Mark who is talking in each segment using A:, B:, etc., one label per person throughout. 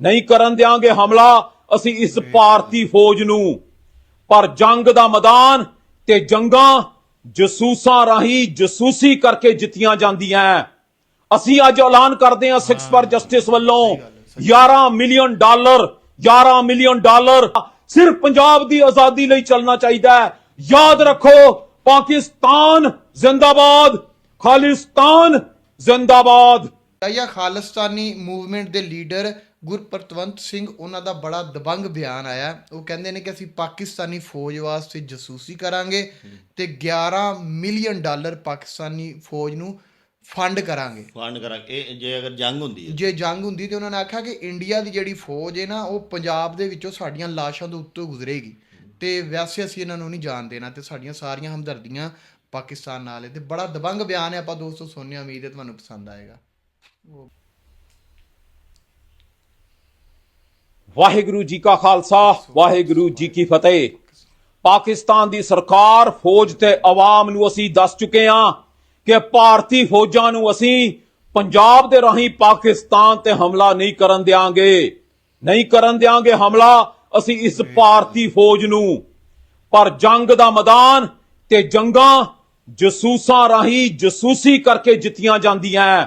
A: ਨਹੀਂ ਕਰਨ ਦਿਆਂਗੇ ਹਮਲਾ ਅਸੀਂ ਇਸ ਭਾਰਤੀ ਫੌਜ ਨੂੰ। ਪਰ ਜੰਗ ਦਾ ਮੈਦਾਨ ਤੇ ਜੰਗਾਂ ਜਸੂਸਾਂ ਰਾਹੀਂ ਜਸੂਸੀ ਕਰਕੇ ਜਿੱਤੀਆਂ ਜਾਂਦੀਆਂ ਅਸੀਂ ਅੱਜ ਐਲਾਨ ਕਰਦੇ ਹਾਂ ਸਿਕਸ ਫਾਰ ਜਸਟਿਸ ਵੱਲੋਂ 11 ਮਿਲੀਅਨ ਡਾਲਰ 11 ਮਿਲੀਅਨ ਡਾਲਰ ਸਿਰਫ ਪੰਜਾਬ ਦੀ ਆਜ਼ਾਦੀ ਲਈ ਚੱਲਣਾ ਚਾਹੀਦਾ ਹੈ ਯਾਦ ਰੱਖੋ ਪਾਕਿਸਤਾਨ ਜ਼ਿੰਦਾਬਾਦ ਖਾਲਿਸਤਾਨ ਜ਼ਿੰਦਾਬਾਦ।
B: ਜਾਂ ਖਾਲਿਸਤਾਨੀ ਮੂਵਮੈਂਟ ਦੇ ਲੀਡਰ ਗੁਰਪ੍ਰਤਵੰਤ ਸਿੰਘ ਉਹਨਾਂ ਦਾ ਬੜਾ ਦਬੰਗ ਬਿਆਨ ਆਇਆ। ਉਹ ਕਹਿੰਦੇ ਨੇ ਕਿ ਅਸੀਂ ਪਾਕਿਸਤਾਨੀ ਫੌਜ ਵਾਸਤੇ ਜਸੂਸੀ ਕਰਾਂਗੇ ਤੇ 11 ਮਿਲੀਅਨ ਡਾਲਰ ਪਾਕਿਸਤਾਨੀ ਫੌਜ ਨੂੰ ਫੰਡ ਕਰਾਂਗੇ।
C: ਫੰਡ ਕਰਾਂ ਇਹ ਜੇ ਅਗਰ ਜੰਗ ਹੁੰਦੀ ਹੈ।
B: ਜੇ ਜੰਗ ਹੁੰਦੀ ਤੇ ਉਹਨਾਂ ਨੇ ਆਖਿਆ ਕਿ ਇੰਡੀਆ ਦੀ ਜਿਹੜੀ ਫੌਜ ਹੈ ਨਾ ਉਹ ਪੰਜਾਬ ਦੇ ਵਿੱਚੋਂ ਸਾਡੀਆਂ ਲਾਸ਼ਾਂ ਤੋਂ ਉੱਤੋਂ ਗੁਜ਼ਰੇਗੀ। ਤੇ ਵੈਸੇ ਅਸੀਂ ਇਹਨਾਂ ਨੂੰ ਨਹੀਂ ਜਾਣ ਦੇਣਾ ਤੇ ਸਾਡੀਆਂ ਸਾਰੀਆਂ ਹਮਦਰਦੀਆਂ ਪਾਕਿਸਤਾਨ ਨਾਲ ਹੈ ਤੇ ਬੜਾ ਦਬੰਗ ਬਿਆਨ ਹੈ। ਆਪਾਂ ਦੋਸਤੋ ਸੁਣਨੇ ਉਮੀਦ ਹੈ ਤੁਹਾਨੂੰ ਪਸੰਦ ਆਏਗਾ।
A: ਵਾਹਿਗੁਰੂ ਜੀ ਕਾ ਖਾਲਸਾ ਵਾਹਿਗੁਰੂ ਜੀ ਕੀ ਫਤਿਹ। ਪਾਕਿਸਤਾਨ ਦੀ ਸਰਕਾਰ ਫੌਜ ਤੇ ਆਵਾਮ ਨੂੰ ਅਸੀਂ ਦੱਸ ਚੁੱਕੇ ਹਾਂ ਕਿ ਭਾਰਤੀ ਫੌਜਾਂ ਨੂੰ ਅਸੀਂ ਪੰਜਾਬ ਦੇ ਰਾਹੀਂ ਪਾਕਿਸਤਾਨ ਤੇ ਹਮਲਾ ਨਹੀਂ ਕਰਨ ਦਿਆਂਗੇ। ਨਹੀਂ ਕਰਨ ਦਿਆਂਗੇ ਹਮਲਾ ਅਸੀਂ ਇਸ ਭਾਰਤੀ ਫੌਜ ਨੂੰ। ਪਰ ਜੰਗ ਦਾ ਮੈਦਾਨ ਤੇ ਜੰਗਾਂ ਜਸੂਸਾਂ ਰਾਹੀਂ ਜਸੂਸੀ ਕਰਕੇ ਜਿੱਤੀਆਂ ਜਾਂਦੀਆਂ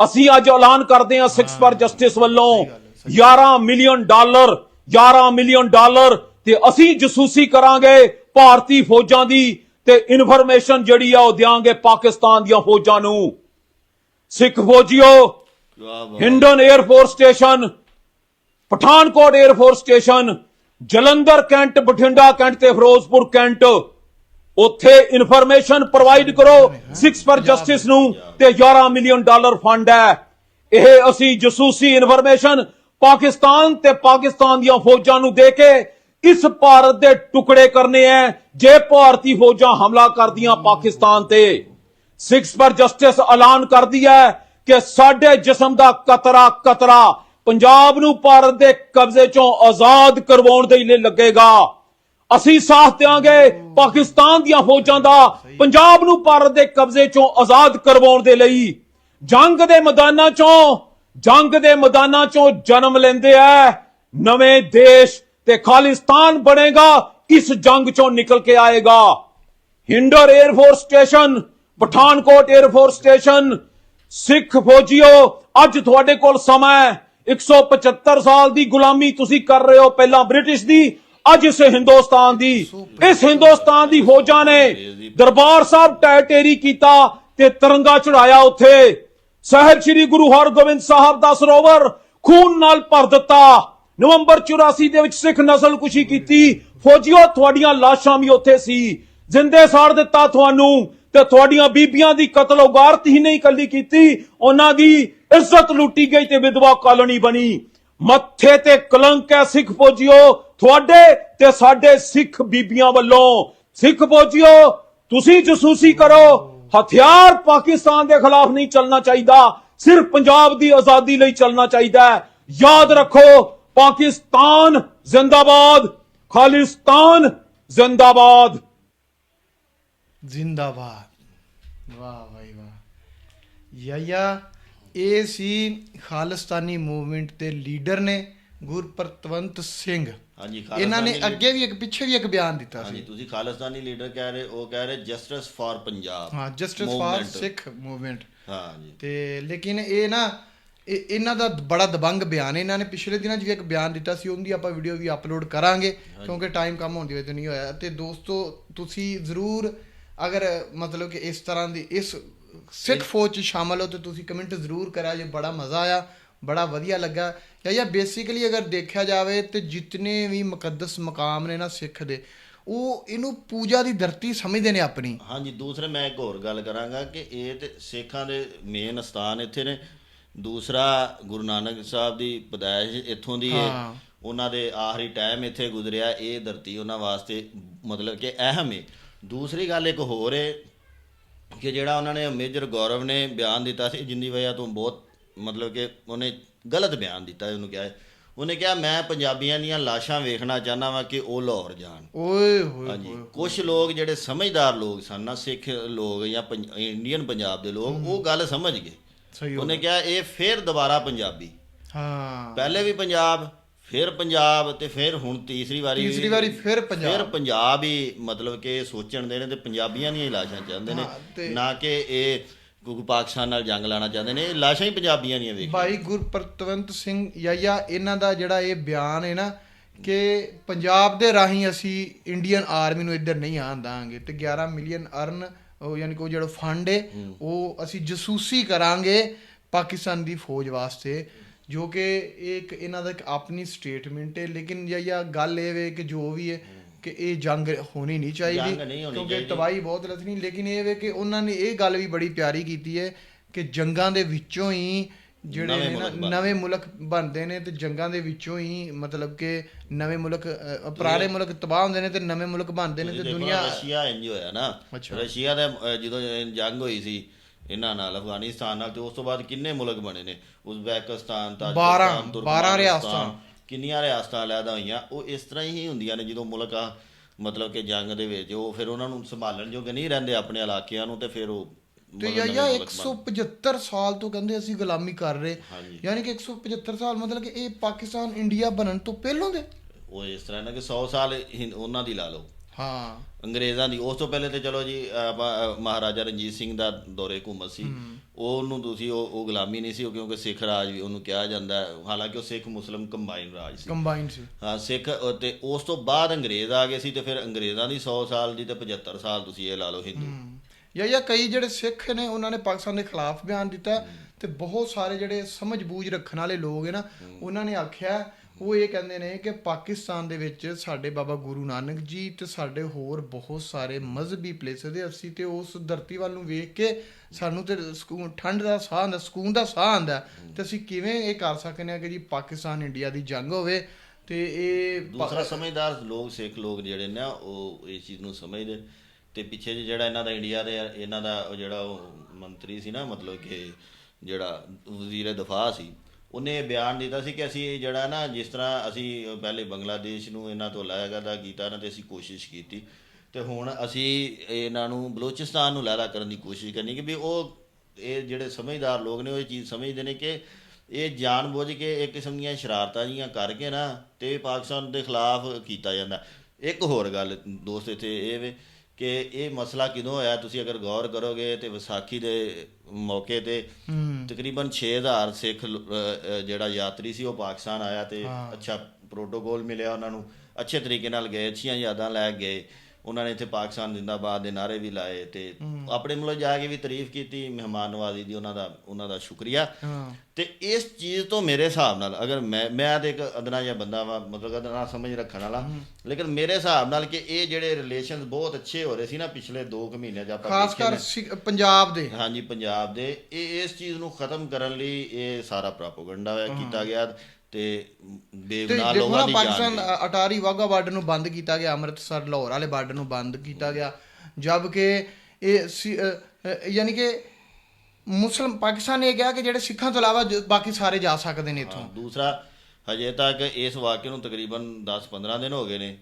A: ਅਸੀਂ ਅੱਜ ਐਲਾਨ ਕਰਦੇ ਹਾਂ ਸਿਕਸ ਫਾਰ ਜਸਟਿਸ ਵੱਲੋਂ 11 ਮਿਲੀਅਨ ਡਾਲਰ 11 ਮਿਲੀਅਨ ਡਾਲਰ ਤੇ ਅਸੀਂ ਜਸੂਸੀ ਕਰਾਂਗੇ ਭਾਰਤੀ ਫੌਜਾਂ ਦੀ ਤੇ ਇਨਫੋਰਮੇਸ਼ਨ ਜਿਹੜੀ ਆ ਉਹ ਦਿਆਂਗੇ ਪਾਕਿਸਤਾਨ ਦੀਆਂ ਫੌਜਾਂ ਨੂੰ। ਸਿੱਖ ਫੌਜੀਓ Hindon air force station Pathankot air force station Jalandhar cantt Bathinda cantt ਤੇ ਫਿਰੋਜ਼ਪੁਰ ਕੈਂਟ ਉੱਥੇ ਇਨਫੋਰਮੇਸ਼ਨ ਪ੍ਰੋਵਾਈਡ ਕਰੋ 6 ਫਾਰ ਜਸਟਿਸ ਨੂੰ ਤੇ 11 ਮਿਲੀਅਨ ਡਾਲਰ ਫੰਡ ਹੈ। ਇਹ ਅਸੀਂ ਜਸੂਸੀ ਇਨਫੋਰਮੇਸ਼ਨ ਪਾਕਿਸਤਾਨ ਤੇ ਪਾਕਿਸਤਾਨ ਦੀਆਂ ਫੌਜਾਂ ਨੂੰ ਦੇ ਕੇ ਇਸ ਭਾਰਤ ਦੇ ਟੁਕੜੇ ਕਰਨੇ ਐ, ਜੇ ਭਾਰਤੀ ਫੌਜਾਂ ਹਮਲਾ ਕਰਦੀਆਂ ਪਾਕਿਸਤਾਨ ਤੇ। ਸਿਕਸ ਫਾਰ ਜਸਟਿਸ ਐਲਾਨ ਕਰਦੀ ਹੈ ਕਿ ਸਾਡੇ ਜਿਸਮ ਦਾ ਕਤਰਾ ਕਤਰਾ ਪੰਜਾਬ ਨੂੰ ਭਾਰਤ ਦੇ ਕਬਜ਼ੇ ਚੋਂ ਆਜ਼ਾਦ ਕਰਵਾਉਣ ਦੇ ਲਈ ਲੱਗੇਗਾ। ਅਸੀਂ ਸਾਥ ਦਿਆਂਗੇ ਪਾਕਿਸਤਾਨ ਦੀਆਂ ਫੌਜਾਂ ਦਾ ਪੰਜਾਬ ਨੂੰ ਭਾਰਤ ਦੇ ਕਬਜ਼ੇ ਚੋਂ ਆਜ਼ਾਦ ਕਰਵਾਉਣ ਦੇ ਲਈ। ਜੰਗ ਦੇ ਮੈਦਾਨਾਂ ਚੋਂ ਜੰਗ ਦੇ ਮੈਦਾਨਾਂ ਚੋਂ ਜਨਮ ਲੈਂਦੇ ਐ ਨਵੇਂ ਦੇਸ਼ ਤੇ ਖਾਲਿਸਤਾਨ ਬਣੇਗਾ ਇਸ ਜੰਗ ਚੋਂ ਨਿਕਲ ਕੇ ਆਏਗਾ? Hindon air force station Pathankot air force station Sikh ਫੌਜੀਓ, ਅੱਜ ਤੁਹਾਡੇ ਕੋਲ ਸਮਾਂ ਹੈ। 175 ਸਾਲ ਦੀ ਗੁਲਾਮੀ ਤੁਸੀਂ ਕਰ ਰਹੇ ਹੋ ਪਹਿਲਾਂ ਬ੍ਰਿਟਿਸ਼ ਦੀ, ਅੱਜ ਇਸ ਹਿੰਦੁਸਤਾਨ ਦੀ। ਇਸ ਹਿੰਦੁਸਤਾਨ ਦੀ ਫੌਜਾਂ ਨੇ ਦਰਬਾਰ ਸਾਹਿਬ ਟੈਟੇਰੀ ਕੀਤਾ ਤੇ ਤਿਰੰਗਾ ਚੜਾਇਆ ਉੱਥੇ। ਸਾਹਿਬ ਸ੍ਰੀ ਗੁਰੂ ਹਰਗੋਬਿੰਦ ਸਾਹਿਬ ਦਾ ਸਰੋਵਰ ਖੂਨ ਨਾਲ ਭਰ ਦਿੱਤਾ। ਨਵੰਬਰ 84 ਦੇ ਵਿੱਚ ਸਿੱਖ ਨਸਲਕੁਸ਼ੀ ਕੀਤੀ। ਫੌਜੀਓ, ਤੁਹਾਡੀਆਂ ਲਾਸ਼ਾਂ ਵੀ ਉੱਥੇ ਸੀ। ਜਿੰਦੇ ਸਾੜ ਦਿੱਤਾ ਤੁਹਾਨੂੰ ਤੇ ਤੁਹਾਡੀਆਂ ਬੀਬੀਆਂ ਦੀ ਕਤਲ ਉਗਾਰਤ ਹੀ ਨਹੀਂ ਕੱਲੀ ਕੀਤੀ, ਉਹਨਾਂ ਦੀ ਇੱਜ਼ਤ ਲੁੱਟੀ ਗਈ ਤੇ ਵਿਧਵਾ ਕਾਲੋਨੀ ਬਣੀ। ਮੱਥੇ ਤੇ ਕਲੰਕ ਹੈ ਸਿੱਖ ਫੌਜੀਓ, ਤੁਹਾਡੇ ਤੇ ਸਾਡੇ ਸਿੱਖ ਬੀਬੀਆਂ ਵੱਲੋਂ। ਸਿੱਖ ਫੌਜੀਓ, ਤੁਸੀਂ ਜਸੂਸੀ ਕਰੋ। ਹਥਿਆਰ ਪਾਕਿਸਤਾਨ ਦੇ ਖਿਲਾਫ ਨਹੀਂ ਚੱਲਣਾ ਚਾਹੀਦਾ। ਸਿਰਫ ਪੰਜਾਬ ਦੀ ਆਜ਼ਾਦੀ ਲਈ ਚੱਲਣਾ ਚਾਹੀਦਾ ਹੈ। ਯਾਦ ਰੱਖੋ, ਪਾਕਿਸਤਾਨ ਜ਼ਿੰਦਾਬਾਦ, ਖਾਲਿਸਤਾਨ ਜ਼ਿੰਦਾਬਾਦ।
B: ਜ਼ਿੰਦਾਬਾਦ। ਵਾਹ ਭਾਈ ਵਾਹ। ਯਾ ਇਹ ਸੀ ਖਾਲਿਸਤਾਨੀ ਮੂਵਮੈਂਟ ਦੇ ਲੀਡਰ ਨੇ। ਗੁਰਪ੍ਰਤਵੰਤ ਸਿੰਘ।
C: ਹਾਂਜੀ
B: ਇਹਨਾਂ ਨੇ ਅੱਗੇ ਵੀ ਇੱਕ ਪਿੱਛੇ ਵੀ ਇੱਕ ਬਿਆਨ ਦਿੱਤਾ
C: ਹਾਂਜੀ
B: ਸੀ
C: ਤੁਸੀਂ ਖਾਲਿਸਤਾਨੀ ਲੀਡਰ ਕਹਿ ਰਹੇ ਉਹ ਕਹਿ ਰਹੇ ਜਸਟਿਸ ਫਾਰ ਪੰਜਾਬ
B: ਹਾਂ ਜਸਟਿਸ ਫਾਰ। ਸਿੱਖ ਮੂਵਮੈਂਟ
C: ਹਾਂ ਜੀ
B: ਤੇ ਲੇਕਿਨ ਇਹ ਨਾ ਇਹ ਇਹਨਾਂ ਦਾ ਬੜਾ ਦਬੰਗ ਬਿਆਨ ਇਹਨਾਂ ਨੇ ਪਿਛਲੇ ਦਿਨਾਂ 'ਚ ਵੀ ਇੱਕ ਬਿਆਨ ਦਿੱਤਾ ਸੀ ਉਹਦੀ ਆਪਾਂ ਵੀਡੀਓ ਵੀ ਅਪਲੋਡ ਕਰਾਂਗੇ ਕਿਉਂਕਿ ਟਾਈਮ ਕੰਮ ਹੋਣ ਦੀ ਵਜ੍ਹਾ ਨਹੀਂ ਹੋਇਆ। ਤੇ ਦੋਸਤੋ ਤੁਸੀਂ ਜ਼ਰੂਰ ਅਗਰ ਮਤਲਬ ਕਿ ਇਸ ਤਰ੍ਹਾਂ ਦੀ ਇਸ ਸਿੱਖ ਫੌਜ 'ਚ ਸ਼ਾਮਲ ਹੋ ਤੇ ਤੁਸੀਂ ਕਮੈਂਟ ਜ਼ਰੂਰ ਕਰਿਆ ਜੇ ਬੜਾ ਮਜ਼ਾ ਆਇਆ। ਬੜਾ ਵਧੀਆ ਲੱਗਾ। ਜਾਂ ਜਾਂ ਬੇਸਿਕਲੀ ਅਗਰ ਦੇਖਿਆ ਜਾਵੇ ਤੇ ਜਿਤਨੇ ਵੀ ਮੁਕੱਦਸ ਮਕਾਮ ਨੇ ਨਾ ਸਿੱਖ ਦੇ ਉਹ ਇਹਨੂੰ ਪੂਜਾ ਦੀ ਧਰਤੀ ਸਮਝਦੇ ਨੇ ਆਪਣੀ।
C: ਹਾਂਜੀ ਦੂਸਰੇ ਮੈਂ ਇੱਕ ਹੋਰ ਗੱਲ ਕਰਾਂਗਾ ਕਿ ਇਹ ਤੇ ਸਿੱਖਾਂ ਦੇ ਮੇਨ ਸਥਾਨ ਇੱਥੇ ਨੇ। ਦੂਸਰਾ ਗੁਰੂ ਨਾਨਕ ਸਾਹਿਬ ਦੀ ਪਦਾਇਸ਼ ਇੱਥੋਂ ਦੀ ਹਾਂ। ਉਹਨਾਂ ਦੇ ਆਖਰੀ ਟਾਈਮ ਇੱਥੇ ਗੁਜ਼ਰਿਆ ਇਹ ਧਰਤੀ ਉਹਨਾਂ ਵਾਸਤੇ ਮਤਲਬ ਕਿ ਅਹਿਮ ਹੈ ਦੂਸਰੀ ਗੱਲ ਇੱਕ ਹੋਰ ਹੈ ਕਿ ਜਿਹੜਾ ਉਹਨਾਂ ਨੇ ਮੇਜਰ ਗੌਰਵ ਨੇ ਬਿਆਨ ਦਿੱਤਾ ਸੀ ਜਿੰਦੀ ਵਜ੍ਹਾ ਤੋਂ ਬਹੁਤ ਮਤਲਬ ਕਿ ਉਹਨੇ ਗਲਤ ਬਿਆਨ ਦਿੱਤਾ ਉਹਨੂੰ ਕਿਹਾ। ਉਹਨੇ ਕਿਹਾ ਮੈਂ ਪੰਜਾਬੀਆਂ ਦੀਆਂ ਲਾਸ਼ਾਂ ਵੇਖਣਾ ਚਾਹਨਾ ਵਾਂ ਕਿ ਉਹ ਲਾਹੌਰ ਜਾਣ।
B: ਓਏ ਹੋਏ
C: ਹਾਂਜੀ। ਕੁਝ ਲੋਕ ਜਿਹੜੇ ਸਮਝਦਾਰ ਲੋਕ ਸਨ ਨਾ ਸਿੱਖ ਲੋਕ ਜਾਂ ਇੰਡੀਅਨ ਪੰਜਾਬ ਦੇ ਲੋਕ ਉਹ ਗੱਲ ਸਮਝ ਗਏ।
B: ਸਹੀ
C: ਉਹਨੇ ਕਿਹਾ ਇਹ ਫੇਰ ਦੁਬਾਰਾ ਪੰਜਾਬੀ।
B: ਹਾਂ।
C: ਪਹਿਲੇ ਵੀ ਪੰਜਾਬ ਫਿਰ ਪੰਜਾਬ ਤੇ ਫਿਰ ਹੁਣ ਤੀਸਰੀ ਵਾਰੀ
B: ਤੀਸਰੀ ਵਾਰੀ ਫਿਰ ਪੰਜਾਬ।
C: ਫਿਰ ਪੰਜਾਬ ਹੀ ਮਤਲਬ ਕਿ ਸੋਚਣ ਦੇ ਨੇ ਤੇ ਪੰਜਾਬੀਆਂ ਦੀਆਂ ਹੀ ਲਾਸ਼ਾਂ ਚਾਹੁੰਦੇ ਨੇ। ਨਾ ਕਿ ਇਹ ਕਿਉਂਕਿ ਪਾਕਿਸਤਾਨ ਨਾਲ ਜੰਗ ਲਾਣਾ ਚਾਹੁੰਦੇ ਨੇ ਇਹ ਲਾਸ਼ਾਂ ਹੀ ਪੰਜਾਬੀਆਂ ਦੀਆਂ ਵੇਖ
B: ਭਾਈ ਗੁਰਪ੍ਰਤਵੰਤ ਸਿੰਘ ਯਾਇਆ ਇਹਨਾਂ ਦਾ ਜਿਹੜਾ ਇਹ ਬਿਆਨ ਹੈ ਨਾ ਕਿ ਪੰਜਾਬ ਦੇ ਰਾਹੀਂ ਅਸੀਂ ਇੰਡੀਅਨ ਆਰਮੀ ਨੂੰ ਇੱਧਰ ਨਹੀਂ ਆਉਣ ਦਾਂਗੇ ਤੇ 11 ਮਿਲੀਅਨ ਅਰਨ ਉਹ ਯਾਨੀ ਕਿ ਜਿਹੜਾ ਫੰਡ ਹੈ ਉਹ ਅਸੀਂ ਜਸੂਸੀ ਕਰਾਂਗੇ ਪਾਕਿਸਤਾਨ ਦੀ ਫੌਜ ਵਾਸਤੇ ਜੋ ਕਿ ਇੱਕ ਇਹਨਾਂ ਦਾ ਇੱਕ ਆਪਣੀ ਸਟੇਟਮੈਂਟ ਹੈ। ਲੇਕਿਨ ਯਾਇਆ ਗੱਲ ਇਹ ਵੇ ਕਿ ਜੋ ਵੀ ਹੈ ਕਿ ਇਹ ਜੰਗ ਹੋਣੀ ਨਹੀਂ ਚਾਹੀਦੀ ਕਿਉਂਕਿ। ਤਬਾਹੀ ਬਹੁਤ ਰਚਨੀ ਲੇਕਿਨ ਇਹ ਵੇ ਕਿ ਉਹਨਾਂ ਨੇ ਇਹ ਗੱਲ ਵੀ ਬੜੀ ਪਿਆਰੀ ਕੀਤੀ ਹੈ ਕਿ ਜੰਗਾਂ ਦੇ ਵਿੱਚੋਂ ਹੀ ਜਿਹੜੇ
C: ਨਵੇਂ ਮੁਲਕ ਬਣਦੇ।
B: ਨੇ ਤੇ ਜੰਗਾਂ ਦੇ ਵਿੱਚੋਂ ਹੀ ਮਤਲਬ ਕਿ ਨਵੇਂ ਮੁਲਕ ਪੁਰਾਣੇ ਮੁਲਕ ਤਬਾਹ ਹੁੰਦੇ ਨੇ ਤੇ ਨਵੇਂ ਮੁਲਕ ਬਣਦੇ ਨੇ ਤੇ ਦੁਨੀਆ
C: ਰਸ਼ੀਆ ਇੰਜ ਹੋਇਆ ਨਾ। ਰਸ਼ੀਆ ਦਾ ਜਦੋਂ ਜੰਗ ਹੋਈ ਸੀ ਇਹਨਾਂ ਨਾਲ ਅਫਗਾਨਿਸਤਾਨ ਨਾਲ ਤੇ ਉਸ ਤੋਂ ਬਾਅਦ ਕਿੰਨੇ ਮੁਲਕ ਬਣੇ ਨੇ ਉਜ਼ਬੈਕਿਸਤਾਨ ਤਾਜਿਕਿਸਤਾਨ
B: ਬਾਰਾਂ
C: ਤੁਰਕਮਾਨਿਸਤਾਨ,
B: ਰਿਆਸਤਾਂ।
C: ਕਿੰਨੀਆਂ ਰਿਆਸਤਾਂ ਲੈਦਾ ਹੋਈਆਂ ਉਹ ਇਸ ਤਰ੍ਹਾਂ ਹੀ ਹੁੰਦੀਆਂ ਨੇ ਜਦੋਂ ਮੁਲਕ ਆ ਮਤਲਬ ਕਿ ਜੰਗ ਦੇ ਵਿੱਚ ਉਹ ਫਿਰ ਉਹਨਾਂ ਨੂੰ ਸੰਭਾਲਣ ਜੋਗੇ ਨਹੀਂ ਰਹਿੰਦੇ ਆਪਣੇ ਇਲਾਕਿਆਂ ਨੂੰ ਤੇ ਫਿਰ ਉਹ
B: ਤੇ ਯਾ
C: ਨਵੇਂ
B: ਯਾ
C: ਮੁਲਕ ਬਣ-
B: 175 ਸਾਲ ਤੋਂ ਕਹਿੰਦੇ ਅਸੀਂ ਗੁਲਾਮੀ ਕਰ ਰਹੇ। ਯਾਨੀ ਕਿ 175 ਸਾਲ ਮਤਲਬ ਕਿ ਇਹ ਪਾਕਿਸਤਾਨ ਇੰਡੀਆ ਬਣਨ ਤੋਂ ਪਹਿਲਾਂ ਦੇ।
C: ਉਹ ਇਸ ਤਰ੍ਹਾਂ ਨਾ ਕਿ 100 ਸਾਲ ਉਹਨਾਂ ਦੀ ਲਾ ਲਓ।
B: ਹਾਂ।
C: ਅੰਗਰੇਜ਼ਾਂ ਦੀ। ਉਸ ਤੋਂ ਪਹਿਲੇ ਤੇ ਚਲੋ ਜੀ ਮਹਾਰਾਜਾ ਰਣਜੀਤ ਸਿੰਘ ਦਾ ਦੌਰੇ ਹਕੂਮਤ ਸੀ। ਉਹਨੂੰ ਤੁਸੀਂ ਉਹ ਉਹ ਗੁਲਾਮੀ ਨਹੀਂ ਸੀ ਉਹ ਕਿਉਂਕਿ ਸਿੱਖ ਰਾਜ ਵੀ ਉਹਨੂੰ ਕਿਹਾ ਜਾਂਦਾ ਹੈ। ਹਾਲਾਂਕਿ ਉਹ ਸਿੱਖ ਮੁਸਲਮ ਕੰਬਾਈਨ ਰਾਜ ਸੀ।
B: ਕੰਬਾਈਨ ਸੀ।
C: ਹਾਂ ਸਿੱਖ ਤੇ ਉਸ ਤੋਂ ਬਾਅਦ ਅੰਗਰੇਜ਼ ਆ ਗਏ ਸੀ ਤੇ ਫਿਰ ਅੰਗਰੇਜ਼ਾਂ ਦੀ 100 ਸਾਲ ਦੀ ਤੇ 75 ਸਾਲ ਤੁਸੀਂ ਇਹ ਲਾ ਲਓ ਹਿੰਦੂ।
B: ਯਾ ਯਾ ਕਈ ਜਿਹੜੇ ਸਿੱਖ ਨੇ ਉਹਨਾਂ ਨੇ ਪਾਕਿਸਤਾਨ ਦੇ ਖਿਲਾਫ ਬਿਆਨ ਦਿੱਤਾ ਤੇ ਬਹੁਤ ਸਾਰੇ ਜਿਹੜੇ ਸਮਝ ਬੂਝ ਰੱਖਣ ਵਾਲੇ ਲੋਕ ਹੈ ਨਾ ਉਹਨਾਂ ਨੇ ਆਖਿਆ ਉਹ ਇਹ ਕਹਿੰਦੇ ਨੇ ਕਿ ਪਾਕਿਸਤਾਨ ਦੇ ਵਿੱਚ ਸਾਡੇ ਬਾਬਾ ਗੁਰੂ ਨਾਨਕ ਜੀ ਤੇ ਸਾਡੇ ਹੋਰ ਬਹੁਤ ਸਾਰੇ ਮਜ਼ਹਬੀ ਪਲੇਸ ਦੇ ਅਸੀਂ ਤੇ ਉਸ ਧਰਤੀ ਵੱਲ ਨੂੰ ਵੇਖ ਕੇ ਸਾਨੂੰ ਤੇ ਸਕੂਨ, ਠੰਡ ਦਾ ਸਾਹ ਆਉਂਦਾ, ਸਕੂਨ ਦਾ ਸਾਹ ਆਉਂਦਾ। ਤੇ ਅਸੀਂ ਕਿਵੇਂ ਇਹ ਕਰ ਸਕਦੇ ਹਾਂ ਕਿ ਜੀ ਪਾਕਿਸਤਾਨ, ਇੰਡੀਆ ਦੀ ਜੰਗ ਹੋਵੇ ਤੇ ਇਹ
C: ਦੂਸਰਾ ਸਮਝਦਾਰ ਲੋਕ, ਸਿੱਖ ਲੋਕ ਜਿਹੜੇ ਨੇ, ਉਹ ਇਸ ਚੀਜ਼ ਨੂੰ ਸਮਝਦੇ। ਤੇ ਪਿੱਛੇ ਜਿਹੇ ਜਿਹੜਾ ਇਹਨਾਂ ਦਾ ਇੰਡੀਆ ਦੇ, ਇਹਨਾਂ ਦਾ ਉਹ ਜਿਹੜਾ ਉਹ ਮੰਤਰੀ ਸੀ ਨਾ, ਮਤਲਬ ਕਿ ਜਿਹੜਾ ਵਜ਼ੀਰ ਦਫਾ ਸੀ ਉਹਨੇ ਇਹ ਬਿਆਨ ਦਿੱਤਾ ਸੀ ਕਿ ਅਸੀਂ ਇਹ ਜਿਹੜਾ ਨਾ ਜਿਸ ਤਰ੍ਹਾਂ ਅਸੀਂ ਪਹਿਲੇ ਬੰਗਲਾਦੇਸ਼ ਨੂੰ ਇਹਨਾਂ ਤੋਂ ਅਲੱਗ ਕੀਤਾ ਨਾ ਤੇ ਅਸੀਂ ਕੋਸ਼ਿਸ਼ ਕੀਤੀ। ਤੇ ਹੁਣ ਅਸੀਂ ਇਹਨਾਂ ਨੂੰ ਬਲੋਚਿਸਤਾਨ ਨੂੰ ਲਹਿਰਾ ਕਰਨ ਦੀ ਕੋਸ਼ਿਸ਼ ਕਰਨੀ ਕਿ ਵੀ ਉਹ ਇਹ ਜਿਹੜੇ ਸਮਝਦਾਰ ਲੋਕ ਨੇ ਉਹ ਇਹ ਚੀਜ਼ ਸਮਝਦੇ ਨੇ ਕਿ ਇਹ ਜਾਣਬੁੱਝ ਕੇ ਇੱਕ ਕਿਸਮ ਦੀਆਂ ਸ਼ਰਾਰਤਾਂ ਜੀਆਂ ਕਰਕੇ ਨਾ ਤੇ ਪਾਕਿਸਤਾਨ ਦੇ ਖਿਲਾਫ ਕੀਤਾ ਜਾਂਦਾ। ਇੱਕ ਹੋਰ ਗੱਲ ਦੋਸਤ ਇੱਥੇ ਇਹ ਵੇ ਕਿ ਇਹ ਮਸਲਾ ਕਿਦੋਂ ਹੋਇਆ? ਤੁਸੀਂ ਅਗਰ ਗੌਰ ਕਰੋਗੇ ਤੇ ਵਿਸਾਖੀ ਦੇ ਮੌਕੇ ਤੇ ਤਕਰੀਬਨ 6000 ਸਿੱਖ ਜਿਹੜਾ ਯਾਤਰੀ ਸੀ ਉਹ ਪਾਕਿਸਤਾਨ ਆਇਆ ਤੇ ਅੱਛਾ ਪ੍ਰੋਟੋਕੋਲ ਮਿਲਿਆ ਉਹਨਾਂ ਨੂੰ। ਅੱਛੇ ਤਰੀਕੇ ਨਾਲ ਗਏ ਅੱਛੀਆਂ ਯਾਦਾਂ ਲੈ ਗਏ। ਉਹਨਾਂ ਨੇ ਇੱਥੇ ਪਾਕਿਸਤਾਨ ਜ਼ਿੰਦਾਬਾਦ ਦੇ ਨਾਰੇ ਵੀ ਲਾਏ ਤੇ ਆਪਣੇ ਮੁਲਕ ਜਾ ਕੇ ਵੀ ਤਾਰੀਫ ਕੀਤੀ ਮਹਿਮਾਨ ਨਵਾਜ਼ੀ ਦੀ ਉਹਨਾਂ ਦਾ ਉਹਨਾਂ ਦਾ ਸ਼ੁਕਰੀਆ। ਤੇ ਇਸ ਚੀਜ਼ ਤੋਂ ਮੇਰੇ ਹਿਸਾਬ ਨਾਲ ਅਗਰ ਮੈਂ ਮੈਂ ਤੇ ਇੱਕ ਅਦਨਾ ਜਿਹਾ ਬੰਦਾ ਵਾ ਮਤਲਬ ਅਦਨਾ ਸਮਝ ਰੱਖਣ ਵਾਲਾ ਲੇਕਿਨ ਮੇਰੇ ਹਿਸਾਬ ਨਾਲ ਕਿ ਇਹ ਜਿਹੜੇ ਰਿਲੇਸ਼ਨਸ ਬਹੁਤ ਅੱਛੇ ਹੋ ਰਹੇ ਸੀ ਨਾ ਪਿਛਲੇ 2 ਕੁ ਮਹੀਨਿਆਂ ਆਪਾਂ
B: ਖਾਸ ਕਰ ਪੰਜਾਬ ਦੇ।
C: ਹਾਂਜੀ ਪੰਜਾਬ ਦੇ। ਇਹ ਇਸ ਚੀਜ਼ ਨੂੰ ਖਤਮ ਕਰਨ ਲਈ ਇਹ ਸਾਰਾ ਪ੍ਰੋਪਗੈਂਡਾ ਕੀਤਾ ਗਿਆ। ਤੇ
B: ਤੇ
C: ਬੇਗੁਨਾਹ
B: ਦੇਖੋ ਨਾ
C: ਲੋਕਾਂ ਦੀ
B: ਪਾਕਿਸਤਾਨ। ਅਟਾਰੀ ਵਾਗਾ ਬਾਰਡਰ ਨੂੰ ਬੰਦ ਕੀਤਾ ਗਿਆ ਅੰਮ੍ਰਿਤਸਰ ਲਾਹੌਰ ਵਾਲੇ ਬਾਰਡਰ ਨੂੰ ਬੰਦ ਕੀਤਾ ਗਿਆ ਜਦ ਕਿ ਇਹ ਯਾਨੀ ਕਿ ਮੁਸਲਮ ਪਾਕਿਸਤਾਨ ਨੇ ਕਿਹਾ ਕਿ ਜਿਹੜੇ ਸਿੱਖਾਂ ਤੋਂ ਇਲਾਵਾ ਬਾਕੀ ਸਾਰੇ ਜਾ ਸਕਦੇ ਨੇ ਇੱਥੋਂ
C: ਦੂਸਰਾ ਹਜੇ ਤੱਕ ਇਸ ਵਾਕਿਏ ਨੂੰ ਤਕਰੀਬਨ 10-15 ਦਿਨ ਹੋ ਗਏ ਨੇ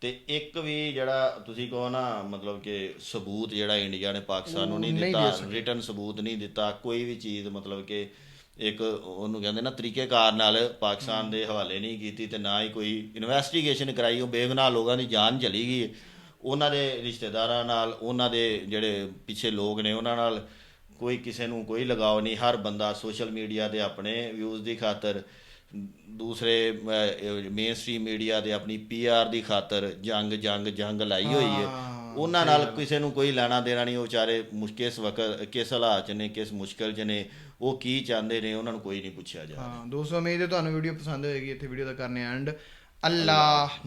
C: ਤੇ ਇੱਕ ਵੀ ਜਿਹੜਾ ਤੁਸੀਂ ਕਹੋ ਨਾ ਮਤਲਬ ਕਿ ਸਬੂਤ ਜਿਹੜਾ ਇੰਡੀਆ ਨੇ ਪਾਕਿਸਤਾਨ ਨੂੰ ਨਹੀਂ
B: ਨਹੀਂ
C: ਦਿੱਤਾ ਰਿਟਰਨ ਸਬੂਤ ਨਹੀਂ ਦਿੱਤਾ ਕੋਈ ਵੀ ਚੀਜ਼ ਮਤਲਬ ਕਿ ਇੱਕ ਉਹਨੂੰ ਕਹਿੰਦੇ ਨਾ ਤਰੀਕੇਕਾਰ ਨਾਲ ਪਾਕਿਸਤਾਨ ਦੇ ਹਵਾਲੇ ਨਹੀਂ ਕੀਤੀ ਤੇ ਨਾ ਹੀ ਕੋਈ ਇਨਵੈਸਟੀਗੇਸ਼ਨ ਕਰਾਈ ਉਹ ਬੇਗੁਨਾਹ ਲੋਕਾਂ ਦੀ ਜਾਨ ਚਲੀ ਗਈ। ਉਹਨਾਂ ਦੇ ਰਿਸ਼ਤੇਦਾਰਾਂ ਨਾਲ ਉਹਨਾਂ ਦੇ ਜਿਹੜੇ ਪਿੱਛੇ ਲੋਕ ਨੇ ਉਹਨਾਂ ਨਾਲ ਕੋਈ ਕਿਸੇ ਨੂੰ ਕੋਈ ਲਗਾਵ ਨਹੀਂ। ਹਰ ਬੰਦਾ ਸੋਸ਼ਲ ਮੀਡੀਆ ਤੇ ਆਪਣੇ ਵਿਊਜ਼ ਦੀ ਖਾਤਰ ਦੂਸਰੇ ਮੇਨ ਸਟ੍ਰੀਮ ਮੀਡੀਆ ਤੇ ਆਪਣੀ ਪੀਆਰ ਦੀ ਖਾਤਰ ਜੰਗ ਜੰਗ ਜੰਗ ਲਾਈ ਹੋਈ
B: ਹੈ।
C: ਉਹਨਾਂ ਨਾਲ ਕਿਸੇ ਨੂੰ ਕੋਈ ਲੈਣਾ ਦੇਣਾ ਨਹੀਂ। ਉਹ ਵਿਚਾਰੇ ਮੁਸ਼ਕਿਲ ਇਸ ਵਕਤ ਕਿਸ ਹਾਲਾਤ 'ਚ ਨੇ ਕਿਸ ਮੁਸ਼ਕਲ 'ਚ ਨੇ। ਉਹ ਕੀ ਚਾਹੁੰਦੇ ਨੇ ਉਹਨਾਂ ਨੂੰ ਕੋਈ ਨਹੀਂ ਪੁੱਛਿਆ ਜਾ ਰਿਹਾ।
B: ਹਾਂ ਦੋਸਤੋ ਉਮੀਦ ਹੈ ਤੁਹਾਨੂੰ ਵੀਡੀਓ ਪਸੰਦ ਹੋਏਗੀ। ਇੱਥੇ ਵੀਡੀਓ ਦਾ ਕਰਨੇ ਐਂਡ ਅੱਲਾਹ।